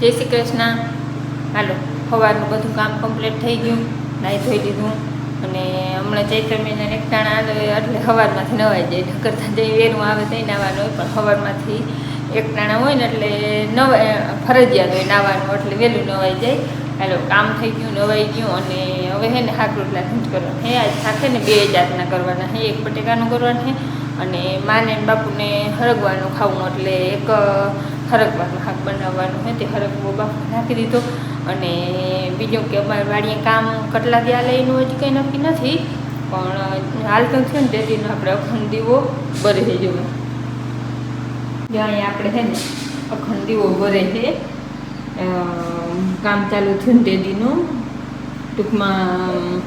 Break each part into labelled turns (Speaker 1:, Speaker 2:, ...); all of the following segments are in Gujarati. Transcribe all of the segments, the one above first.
Speaker 1: જય શ્રી કૃષ્ણ. હાલો સવારનું બધું કામ કમ્પ્લીટ થઈ ગયું. નાહી ધોઈ લીધું. અને હમણાં ચૈત્ર મહિના એકટાણા આવે એટલે સવારમાંથી નવાઈ જાય. ઢકરતા જે વેરું આવે તે નાવાનું હોય, પણ સવારમાંથી એકટાણા હોય ને એટલે નવા ફરજિયાત હોય નાવાનું, એટલે વહેલું નવાઈ જાય. હાલો, કામ થઈ ગયું, નવાઈ ગયું, અને હવે હે ને હાક રોટલા જ કરવાના હે. આજ સાથે ને બે જાતના કરવાના હે. એક બટેકાનું કરવાનું હે, અને માને બાપુને હળગવાનું ખાવું એટલે એક હરગવાનું શાક બનાવવાનું હોય તે હરકવો બાપુ નાખી દીધો. અને બીજું કે અમારે વાડીએ કામ કટલા ત્યાં લઈનું હજી કંઈ નક્કી નથી. પણ હાલ તો છે ને તેથી આપણે અખંડ દીવો બરે છે. જો જો આપણે છે ને અખંડ દીવો ભરે છે. કામ ચાલુ થયું ને તે દીનું ટૂંકમાં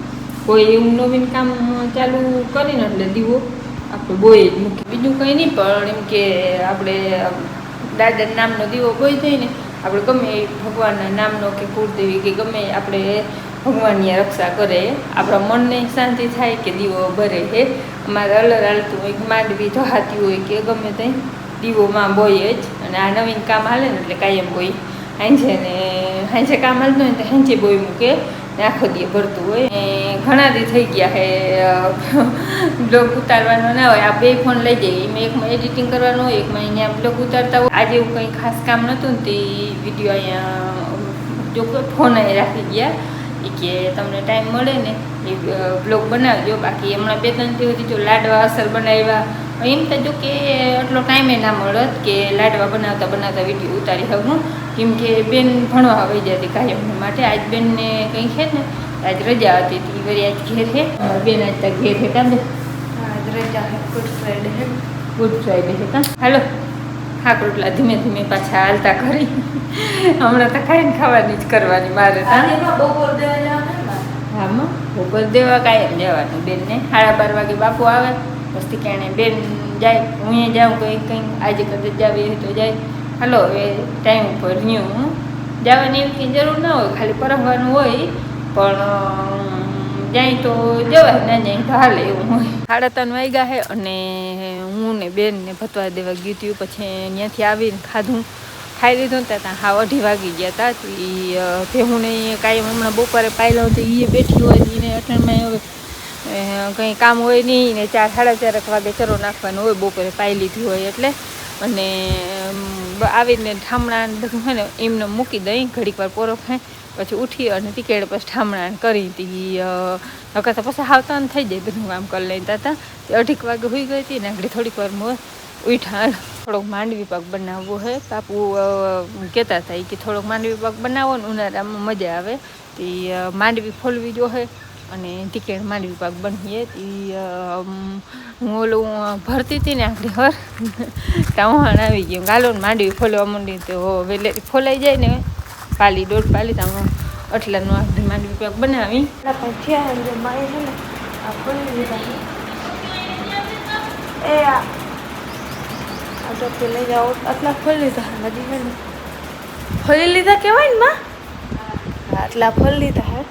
Speaker 1: કોઈ એવું નવીન કામ ચાલુ કરીને એટલે દીવો. આપણે બોય જ મૂકી. બીજું કંઈ નહીં, પણ એમ કે આપણે દાદા નામનો દીવો બોય થઈને આપણે ગમે ભગવાનના નામનો કે કુળદેવી કે ગમે આપણે ભગવાનની રક્ષા કરે, આપણા મનને શાંતિ થાય કે દીવો ભરે હે. અમારે અલર હાલતું હોય માંડવી ધહાતી હોય કે ગમે તે, દીવોમાં બોય જ. અને આ નવીન કામ હાલે ને એટલે કાયમ કોઈ હાંજે ને, હાંજે કામ હાલતું હોય ને તો હાંજે બોય મૂકે. આખો દી ભરતું હોય. ને ઘણા દી થઈ ગયા હે બ્લોગ ઉતારવાનો ના હોય. આ બે ફોન લઈ જઈએ એમાં એકમાં એડિટિંગ કરવાનું હોય એકમાં અહીંયા બ્લોગ ઉતારતા હોય. આજે એવું કંઈ ખાસ કામ નહોતું ને તે વીડિયો અહીંયા જો ફોન અહીં રાખી ગયા એ કે તમને ટાઈમ મળે ને, એ બ્લોગ બનાવજો. બાકી હમણાં બે ત્રણ દિવસથી જો લાડવા અસર બનાવ્યા. એમ તો જો કે આટલો ટાઈમે ના મળત કે લાડવા બનાવતા બનાવતા વીડિયો ઉતારી શકું. કેમ કે બેન ભણવા આવી જતી કાયમ માટે. આજ બેનને કંઈ છે ને આજ રજા હતી તી વળી આજ ઘેર છે. બેન આજ તક ઘેર છે કાં આજ રજા છે ગુડ ફ્રાઈડે છે. ગુડ ફ્રાઈડે કાં? હાલો. ખાક રોટલા ધીમે ધીમે પાછા હાલતા કરી. હમણાં તો ખાઈને ખાવાની જ કરવાની મારે તો. હામાં ભોગર દેવા કાયમ જવાનું બેનને. સાડા બાર વાગે બાપુ આવે. પછી કેણે બેન જાય, હું એ જાઉં કંઈ કંઈ આજે કદાચ જાવી તો જાય. હાલો, હવે ટાઈમ ઉપર હું. જવાની એવી કંઈ જરૂર ના હોય, ખાલી પરખવાનું હોય, પણ જાય તો જવાય, ના જાય તો હાલે એવું હોય. સાડા ત્રણ વાગ્યા છે અને હું ને બેન ને ભતવા દેવા ગયું હતું, પછી ત્યાંથી આવીને ખાધું. ખાઈ લીધું ને ત્યાં હા અઢી વાગી ગયા હતા. એ ભેહું ને કાંઈ હમણાં બપોરે પાયલો તો એ બેઠી હોય એને અટણમાં હવે કંઈ કામ હોય નહીં ને ચાર સાડા ચારક વાગે ચરો નાખવાનું હોય, બપોરે પાઈ લીધી હોય એટલે. અને આવીને ઠામણા બધું હોય ને, એમને મૂકી દઈ, ઘડીક વાર પોરો પછી ઉઠી અને ટીકેડ પછી ઠામણા કરી હતી નકર તો પછી હાવતા થઈ જાય બધું કામ કરી લેતા હતા તે અઢીક વાગે હોઈ ગઈ હતી ને આગળ થોડીક વાર મોં ઉઠાણ થોડોક માંડવી પાક બનાવવો હે. બાપુ કહેતા હતા કે થોડોક માંડવી પાક બનાવો ને ઉનાળામાં મજા આવે. તે માંડવી ફોલવી જો હે. અને ટિકિટ માંડવી પાક બનીએ એ હું ઓલું ભરતી હતી ને આખરી હર. ટાવણ આવી ગયું ગાલો માંડવી ફોલવા માંડી તો વેલે ફોલાઈ જાય ને પાલી, દોઢ પાલી તો હું અટલાનું આખરી માંડવી પાક બનાવી.
Speaker 2: એ આ તો લઈ જાઓ, આટલા ફોલી લીધા હે ને લીધા કહેવાય ને માં આટલા ફોલી લીધા હે.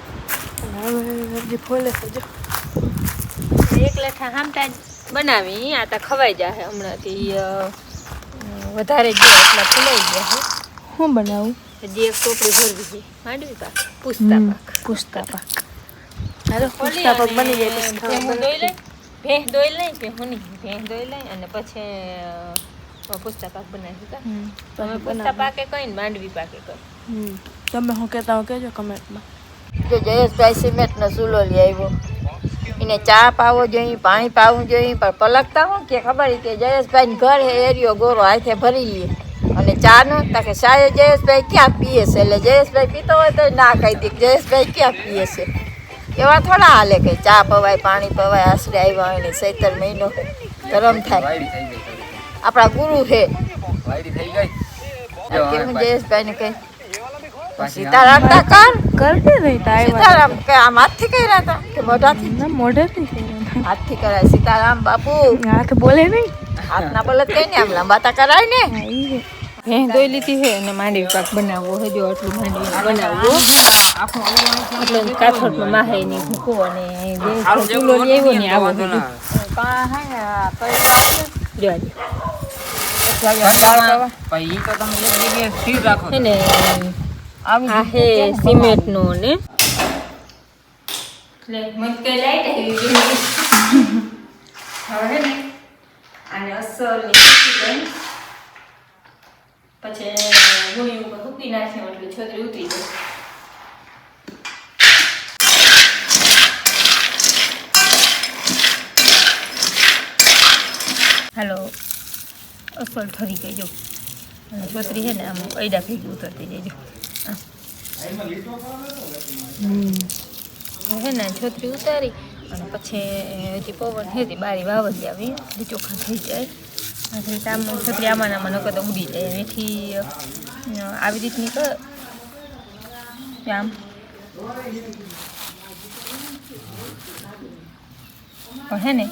Speaker 2: હવે હજી છે જો
Speaker 1: એક લેઠા હામટા બનાવી આ તો ખવાઈ જાય હમણાંથી વધારે ગયા એટલે ફૂલાઈ ગયા
Speaker 2: શું બનાવું?
Speaker 1: હજી એક ટોપડી ભરવી છે. માંડવી પાક પૂછતા પાક.
Speaker 2: પૂછતા પાક. હાલો પૂછતા પાક બની જાય
Speaker 1: દોઈ લઈ ભેંસ દોઈ લઈ ભેહું નહીં ભેંસ દોઈ લઈ અને પછી પુસ્તા પૂછતા પાક બનાવી કા. તમે પૂછતા પાકે કઈ માંડવી પાકે કઈ.
Speaker 2: તમે હું કહેતા હો કહેજો કમેન્ટમાં
Speaker 3: જો જયેશભાઈ સિમેન્ટનો ચૂલો લઈ આવ્યો. એને ચા પાવો જોઈએ પાણી પાવું જોઈએ પણ પલકતા હું કે ખબર કે જયેશભાઈ ઘર હે એરિયો ગોરો હાથે ભરી લઈએ અને ચા નો તા કે જયેશભાઈ ક્યાં પીએ છે? એટલે જયેશભાઈ પીતો હોય તો ના કહી દે જયેશભાઈ ક્યાં પીએ છે? એવા થોડા હાલે કે ચા પવાય પાણી પવાય આશરે આવ્યા હોય ને સૈતર મહિનો ગરમ થાય. આપણા ગુરુ છે.
Speaker 4: જયેશભાઈને થઈ ગઈ
Speaker 3: કેમ જયેશભાઈ ને કઈ સીતારામ તા કર
Speaker 2: કરતી નહીં તા આવ્યા
Speaker 3: સીતારામ કે આમ હાથથી કર્યા હતા કે મોઢાથી?
Speaker 2: ના મોઢેથી કર્યા
Speaker 3: હાથથી કરાય. સીતારામ બાપુ.
Speaker 2: હાથ બોલે નહીં.
Speaker 3: હાથના બોલે કઈ ને આમ લંબાતા કરાય ને?
Speaker 2: હા, ઈ
Speaker 1: દોઈ લીધી છે અને માંડવી પાક બનાવવો છે. જો આટલું માંડવી બનાવવું. એટલે કાથોટમાં માહે ની ભૂકો અને જે ચૂલો લેવો ને આવો બધું.
Speaker 3: કા હે ને આ કઈ
Speaker 1: જો આજે
Speaker 3: જાવી
Speaker 4: તો તમે એક જગ્યાએ સ્થિર રાખો
Speaker 1: હે ને
Speaker 3: આવી
Speaker 1: આ હે સિમેન્ટનો ને? એટલે મસ્કે લાઈટ હેવી હવે ને આને અસરની પછી ગુણી ઉપર મૂકી નાખ્યો એટલે છોતરી ઉતરી જશે હાલો અસલ ઠરી ગઈ જો. છોતરી છે ને આમ અયડા ભેગી ઉતરતી જઈજો હે ને, છોતરી ઉતારી અને પછી હજી પવન છે બારી વાવજ આવી. એટલે ચોખ્ખા થઈ જાય. આમ આમાં ને આમાં નકર તો ઉડી જાય. એથી આવી રીતની કર. આમ. પણ હે ને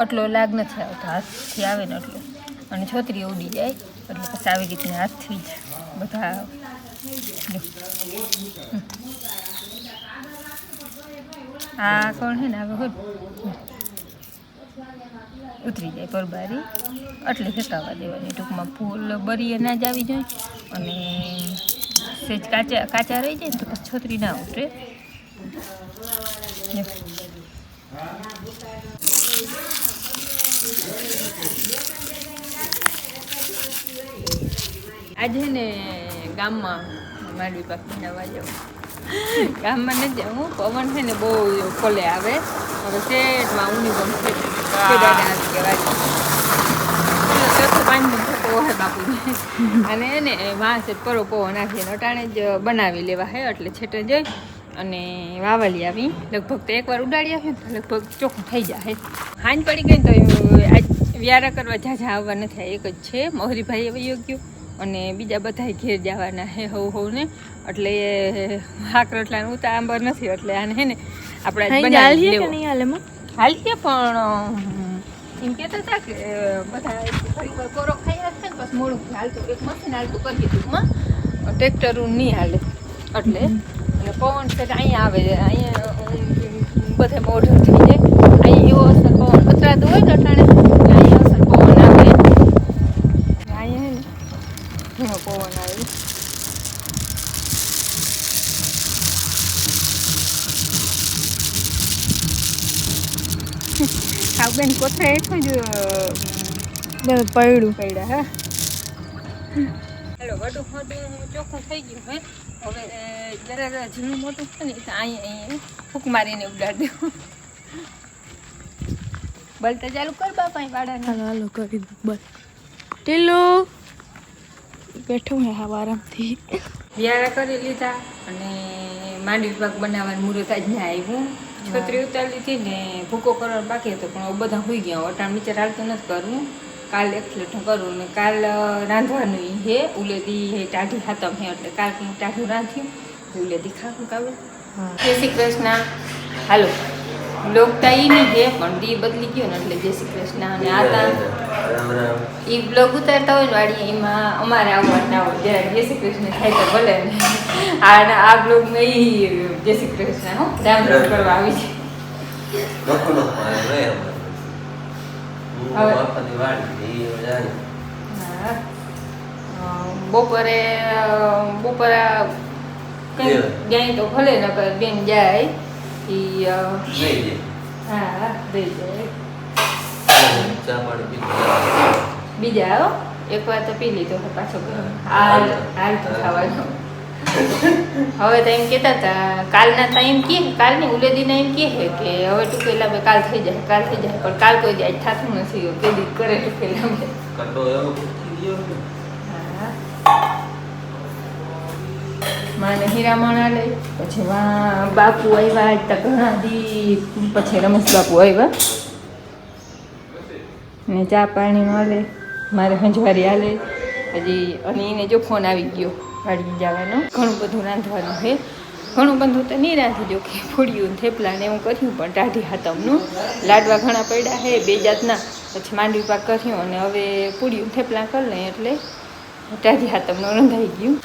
Speaker 1: આટલો લાગ નથી આવતો. હાથથી આવે ને એટલો અને છોતરી ઉડી જાય. એટલે પછી આવી રીતના હાથથી જ બધા. આ કોણ હે ને? હવે હોત ઉતરી જાય પરબારી. એટલે હેકાવા દેવાની ટૂંકમાં ફૂલ બરીએ ના જ આવી જાય. અને સેજ કાચા કાચા રહી જાય ને તો છોતરી ના ઉતરે. આજે ને ગામમાં માંડવી પાક બનાવવા જાઉં ગામમાં નથી હું પવન છે ને બહુ ખોલે આવે. હવે શેઠમાં ઊની ગમશે આવી બાપુને. અને એને વાંસ પરો પવો નાખીને અટાણે જ બનાવી લેવા હે, એટલે છેટે જઈ અને વાવલી આવી. લગભગ તો એકવાર ઉડાડી આવી તો લગભગ ચોખ્ખું થઈ જાય હાંજ પડી ગઈ તો આજ વ્યારા કરવા ઝાઝા આવવા નથી એક જ છે. મોહરીભાઈ હવે યોગ્ય અને બીજા બધા ઘેર જવાના હે હવ હવ ને. એટલે હાક રોટલા ઉતા આંબર નથી એટલે આને હે ને આપણે
Speaker 2: હાલીએ
Speaker 1: પણ એમ કહેતા હતા કે બધા કોરો ખાઈ હશે ને બસ મોડું હાલતું એક મશીન હાલતું કરીએ ટૂંકમાં. ટ્રેક્ટર નહીં હાલે. એટલે અને પવન છે અહીંયા આવે અહીંયા બધે મોઢું થઈ જાય. અહીંયા એવો અસર પવન. પતરાતો હોય ને અટાણે. બેન કોથરે એક જ
Speaker 2: પડ્યું
Speaker 1: પડ્યા હા. હેલો વડું મોટું ચોખ્ખું થઈ ગયું હે. હવે જરા ઝીણું મોટું છે ને તો અહીંયા અહીંયા ફૂક મારીને ઉડાડી દેવું બલતા ચાલુ કર બાપા વાડાને
Speaker 2: હાલો હાલો કરી દઉં બસ ટીલો. બેઠું હે હા આરામથી.
Speaker 1: વ્યારા કરી લીધા અને માંડવી પાક બનાવવાનું મુહૂર્ત આજ ને આવ્યું. છત્રી ઉતારી લીધી ને ભૂકો કરવા બાકી હતો પણ બધા હોઈ ગયા. અટાણ નીચે હાલતું નથી કરવું. કાલ એકલેઠું કરવું ને કાલ રાંધવાનું હે. ઉલેદી હે ટાઢી હાતમ હે એટલે કાલ કંઈક ટાઢું રાંધ્યું ઉલેદી ખાવું કાવું જય શ્રી કૃષ્ણ. હાલો. લોકતા ઈ નહીં છે પણ દી બદલી ગયો ને એટલે જય શ્રી કૃષ્ણ અને આ તા એ બ્લોગ ઉતારતા હોય ને વાળી એમાં અમારે આવવા ના હોય. જરાક જય શ્રી કૃષ્ણ થાય તો ભલે. ને આ આ બ્લોગમાં ઈ જય શ્રી કૃષ્ણ હો. રામ રામ કરવા આવી છે. હા. બપોરે બપોરે કઈ જાય તો ભલે નકર બેન જાય. અ, હા દઈ જાય બીજા આવો. એક વાર તો પી લીધો પાછો ગરમ હાલ હાલ. તો ખાવાનો. હવે તો એમ કહેતા હતા કાલના ટાઈમ કે કાલની ઉલેદીના એમ કહે કે હવે ટૂંકેલા બે કાલ થઈ જાય કાલ થઈ જાય પણ કાલ કોઈ જાય થાતું થતું નથી કે દીક કરે ટૂંકેલા બે. માને હીરામણ આલે, પછી બાપુ આવ્યા તો ઘણા દી પછી રમેશ બાપુ આવ્યા ને ચા પાણી મળે મારે હંજવારી હાલે હજી અને એને જો ફોન આવી ગયો વાળી જવાનો. ઘણું બધું રાંધવાનું છે. ઘણું બધું તો નહીં રાંધી દો કે ફૂડ્યું થેપલા ને એવું કર્યું, પણ ટાઢી હાથમનું લાડવા ઘણા પડ્યા છે, બે જાતના. પછી માંડવી પાક કર્યું અને હવે પૂડ્યું થેપલા કરી લઈએ એટલે ટાઢી હાથમનું રંધાઈ ગયું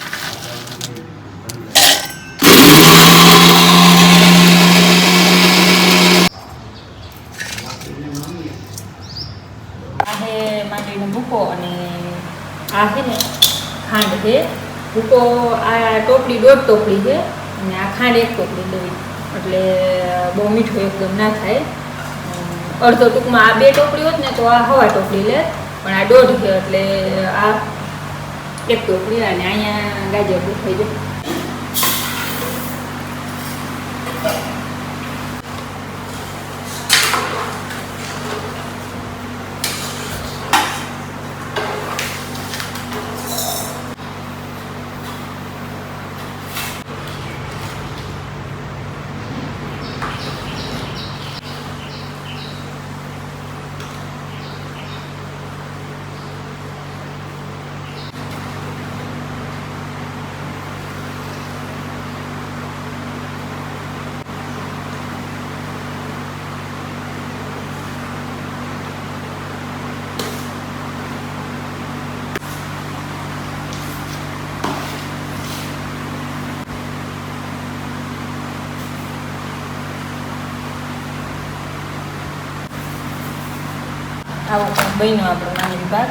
Speaker 1: આ હે માંડવીનો ભૂકો અને આ છે ને ખાંડ છે. ભૂકો આ ટોપલી દોઢ ટોપલી છે અને આ ખાંડ એક ટોપલી લેવી એટલે બહુ મીઠું એકદમ ના થાય. અડધો ટૂંકમાં આ બે ટોપલી હોત ને તો આ હવા ટોપલી લે. પણ આ દોઢ છે એટલે આ એક ટોપલી અને અહીંયા ગાજર થઈ જાય આવો કંઈક આપણો નાની ભાગ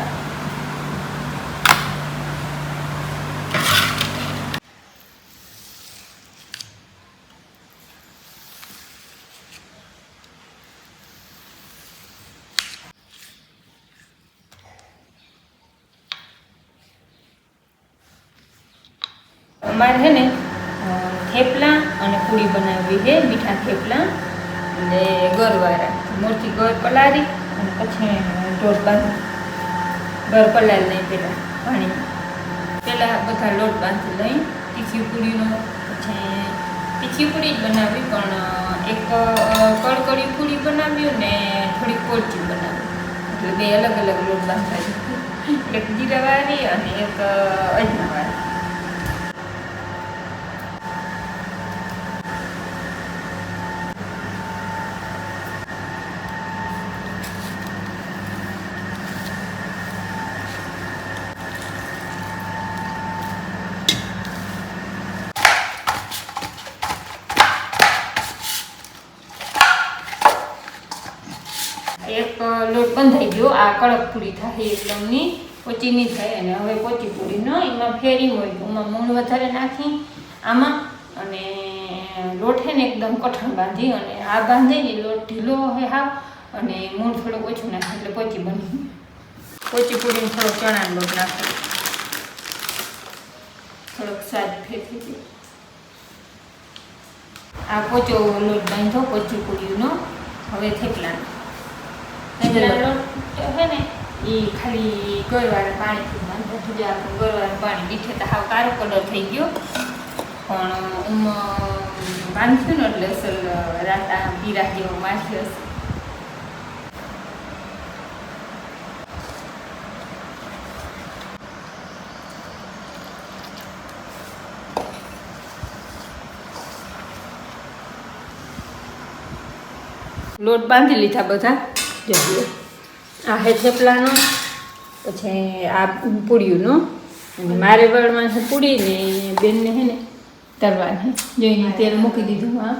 Speaker 1: અમારે છે ને થેપલા અને પૂરી બનાવવી છે, મીઠા થેપલા અને ગરવાળા. મૂર્તિ ગર અને પછી લોટ બાંધી. ગર પલાળી લઈ પહેલાં પાણી. પહેલાં બધા લોટ બાંધી લઈ, તીખી પૂરીનો, પછી તીખી પૂરી જ બનાવી, પણ એક કડકડી પૂરી બનાવી ને થોડીક કોરચી બનાવી. એટલે બે અલગ અલગ લોટ બાંધવા એક જીરાવાળી અને એક અજમાવાળી એક અ, લોટ બંધાઈ ગયો આ કડક પૂરી થાય એકદમની પોચી નહીં થાય અને હવે પોચી પૂરી એમાં ફેરી હોય એમાં મૂળ વધારે નાખી, આમાં અને લોઠેને એકદમ કઠણ બાંધી અને આ બાંધીને લોટ ઢીલો હોય હાવ અને મૂળ થોડુંક ઓછું નાખે એટલે પોચી બની. પોચી પૂરીને થોડોક ચણાનો લોટ નાખો. થોડોક સાજ ફેરવી દે આ પોચો લોટ બાંધો, પોચી પૂરીનો. હવે થેપલાનો. ને એ ખાલી ગળવાળા પાણીથી આપણું પાણી દીઠે તો હાવ કાળો કલર થઈ ગયો પણ ઉમ બાંધ્યું ને એટલે અસલ રાતા પીરા જેવો માથ્યો હશે લોટ બાંધી લીધા બધા? જો આ હે થેપલાનો પછી આ પૂડીઓનો અને મારે વળમાં છે પૂડી ને બેનને હે ને તરવાની. જોઈને તેલ મૂકી દીધું હા.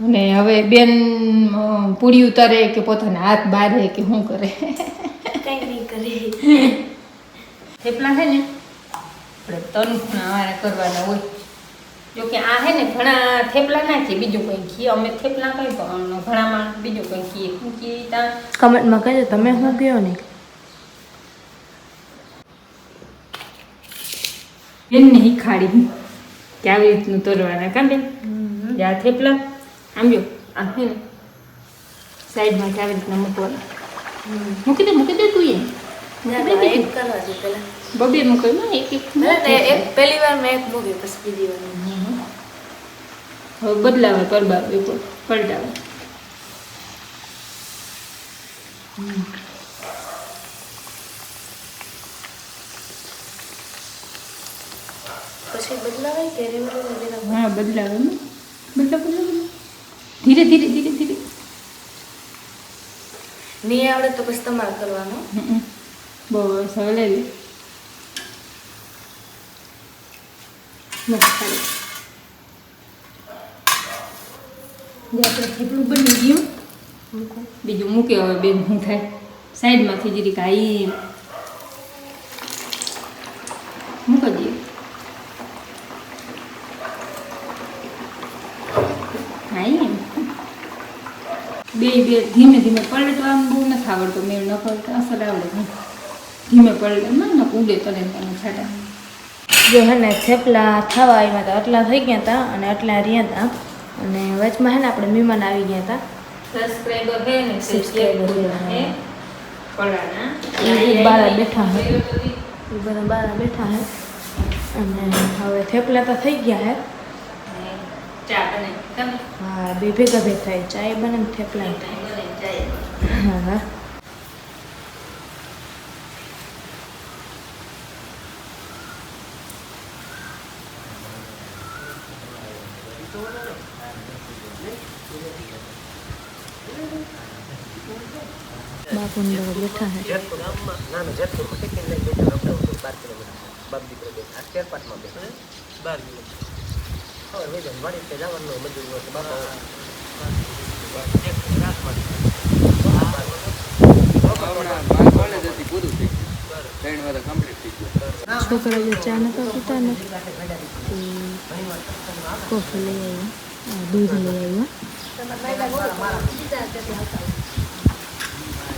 Speaker 1: અને હવે બેન અ, પૂડીયું તરે કે પોતાના હાથ બારે કે શું કરે.
Speaker 2: કઈ નહીં કરી.
Speaker 1: થેપલા છે ને આપણે તન ખૂણા વાળા કરવાના હોય. જો કે આ હે ને ઘણા થેપલા નાખીએ બીજું કંઈ ખીએ અમે થેપલા કંઈ પણ ઘણામાં બીજું કંઈ ખીએ શું ખીએ ત્યાં.
Speaker 2: કમેન્ટમાં કહેજો તમે શું કહો ને?
Speaker 1: બેનને શીખાડી કે આવી રીતનું તોરવાના કાં બેન? જે આ થેપલા? આમ જો આ હે ને સાઈડમાં આવી રીતના મૂકવાના? મૂકી દે મૂકી દે તું એ.
Speaker 2: કરવા દે પેલા.
Speaker 1: બબે મૂકી ને એક એક
Speaker 2: ને એક પહેલી વાર મેં એક મૂકી પછી બીજી વાર
Speaker 1: હવે બદલાવે પરબાવે પલટાવે
Speaker 2: પછી બદલાવે કે
Speaker 1: હા બદલાવે ને બદલાવ. ધીરે ધીરે ધીરે ધીરે
Speaker 2: નહીં આવડે તો પછી તમારે કરવાનું
Speaker 1: બસ બહુ હવે લઈ લે ખાલી જે આપણે થેપલું બની ગયું બીજું મૂકે હવે બેન, શું થાય? સાઈડમાંથી જરીક કાઈ મૂકી દઈએ. બે બે, ધીમે ધીમે પલટો, આમ બહુ નથી આવડતો, મેળ ન પડતો, અસર આવડે. ધીમે પલટે, ન ન ઉડે તને છાટા.
Speaker 2: જો હે ને થેપલા થવા આવ્યા હતા આટલા થઈ ગયા હતા અને આટલા રહ્યા હતા. અને વચમાં હે ને આપણે મહેમાન આવી ગયા હતા.
Speaker 1: સબસ્ક્રાઇબર હે ને
Speaker 2: હે,
Speaker 1: હે પડાના
Speaker 2: બાર બેઠા હે. એ બધા બહાર બેઠા હે. અને હવે થેપલા તો થઈ ગયા હે.
Speaker 1: ચા બને
Speaker 2: હા બે ભેગા ભેગ થાય. ચાય બને થેપલા. ય થાય
Speaker 1: બને ચાય
Speaker 2: હા હા બાપુ ને બધા બેઠા હે છોકરા જો ચા નતા પીતા ને તો કોફી લઈ આવ્યા આ દૂધ લઈ આવ્યા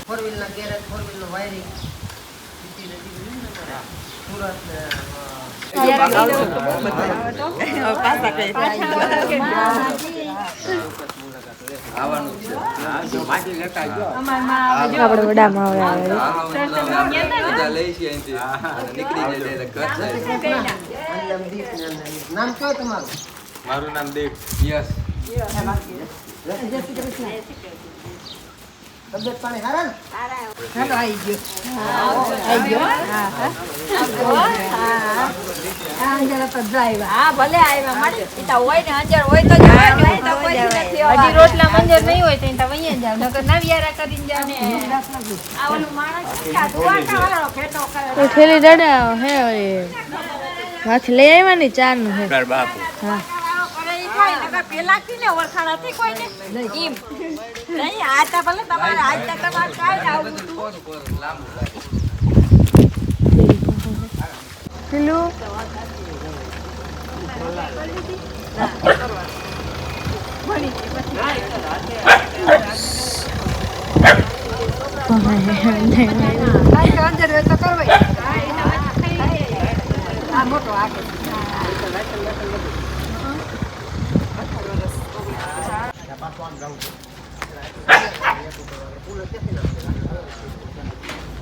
Speaker 5: ફોર વ્હીલ ના ગેરેજ ફોર વ્હીલનું વાયરિંગ
Speaker 2: આપણે વડામાં આવે આવે
Speaker 5: નામ કયો તમારું
Speaker 6: મારું નામ દેવ. યસ.
Speaker 5: તબિયત પાણી સારા ને
Speaker 3: હા ભલે આવ્યા. મળે ઈ હોય ને અંજર હોય તો જવાય ને હોય તો કોઈ નથી
Speaker 1: હજી રોટલા મંજર નહીં હોય તો ત્યાં જાવ. નકર નવિયારા કરીને જાવ. ને
Speaker 3: આ ઓલું માણસ
Speaker 2: ઠેલી દાડા હે હાથ લઈ આવ્યા ને ચારનું હે
Speaker 6: બાપુ.
Speaker 3: કરે ઈ થાય, નકર ને ઓળખાણ હતી કોઈને? ઈમ. નહીં, આ તો ભલે તમારે આજ તો તમારે કાંઈ આવું હતું.
Speaker 2: પેલું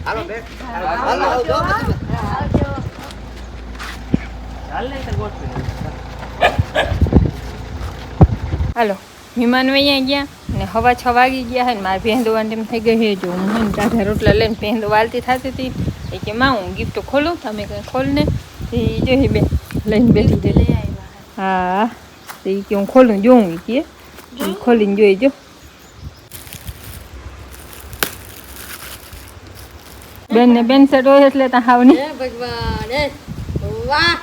Speaker 5: હાલો. બેટ હાલો આવજો
Speaker 1: હાલો મહેમાન વૈયા ગયા ને હવા છ વાગી ગયા હે ને મારે ભેંદવાની એમ થઈ ગઈ હે જો હું હે રોટલા લઈને ભેંદો વાલતી થતી હતી. એ કે માં હું ગિફ્ટ ખોલું તમે કંઈ ખોલને એ જોઈ બે લઈને બેઠી હા. તો એ કે હું ખોલું જોઉં ઈ કે. ખોલીને જોઈ જો બેન ને બેન સેટ હોય એટલે ત્યાં હાવ નહીં
Speaker 3: હે ભગવાન હે વાહ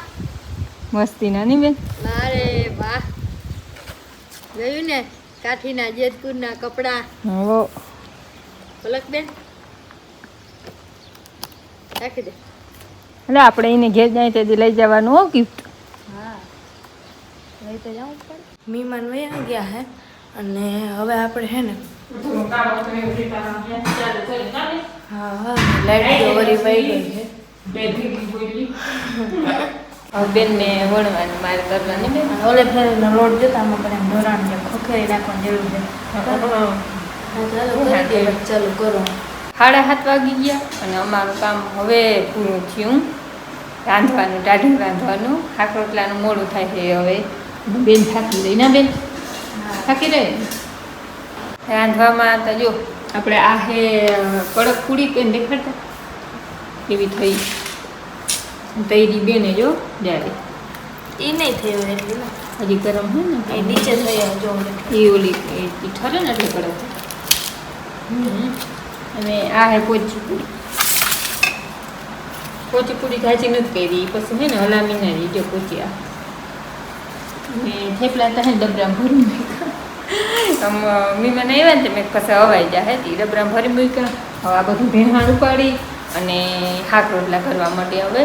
Speaker 1: મસ્તી ના નહીં બેન
Speaker 3: મારે વાહ જોયું ને કાઠીના જેતપુરના કપડા
Speaker 1: હો
Speaker 3: પલક બેન રાખી દે
Speaker 1: એટલે આપણે એને ઘેર જાય તેથી લઈ જવાનું હો ગિફ્ટ
Speaker 2: લઈ તો જવું પડે મહેમાન વયા ગયા હે અને હવે આપણે હે ને હા હા લાઈટ તો વરી વહી ગઈ છે
Speaker 1: હવે બેનને વણવાનું મારે કરવાની બેન?
Speaker 2: ઓલે ફેરનો લોટ જોતા આમાં ઢોરાણ જેમ નાખવાની જરૂર છે. ચાલો કરી ચાલુ કરો.
Speaker 1: સાડા સાત વાગી ગયા અને અમારું કામ હવે પૂરું થયું. રાંધવાનું દાઢી રાંધવાનું. શાક રોટલાનું મોડું થાય છે હવે. બેન થાકી રહી ના બેન? થાકી રહી રાંધવામાં તો જો આપણે આ હે કડક પૂરી કે દેખાડતા. એવી થઈ. તૈરી બેને જો જ્યારે
Speaker 2: એ નહીં થયું એટલે
Speaker 1: હજી ગરમ હોય ને?
Speaker 2: એ નીચે થઈ જો
Speaker 1: એ ઓલી એ ઠરે ને એટલે કડક. હમ. અને આ હે પોચી પૂરી પોચી પૂરી ઘાચી નથી કરી પછી હે ને હલામી ના રહી જો પોચી આ અને થેપલા તો હે ને ડબરામાં ભરી મૂક્યા આમ મહેમાન આવ્યા ને મેં કસે હવાઈ જાય હતી ડબરા ભરી મૂક્યા હવે આ બધું ભેહાણ ઉપાડી અને હાક રોટલા કરવા માટે હવે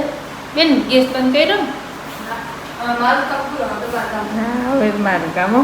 Speaker 1: બેન ગેસ બંધ કર્યો ને? હવે મારું કામ હો.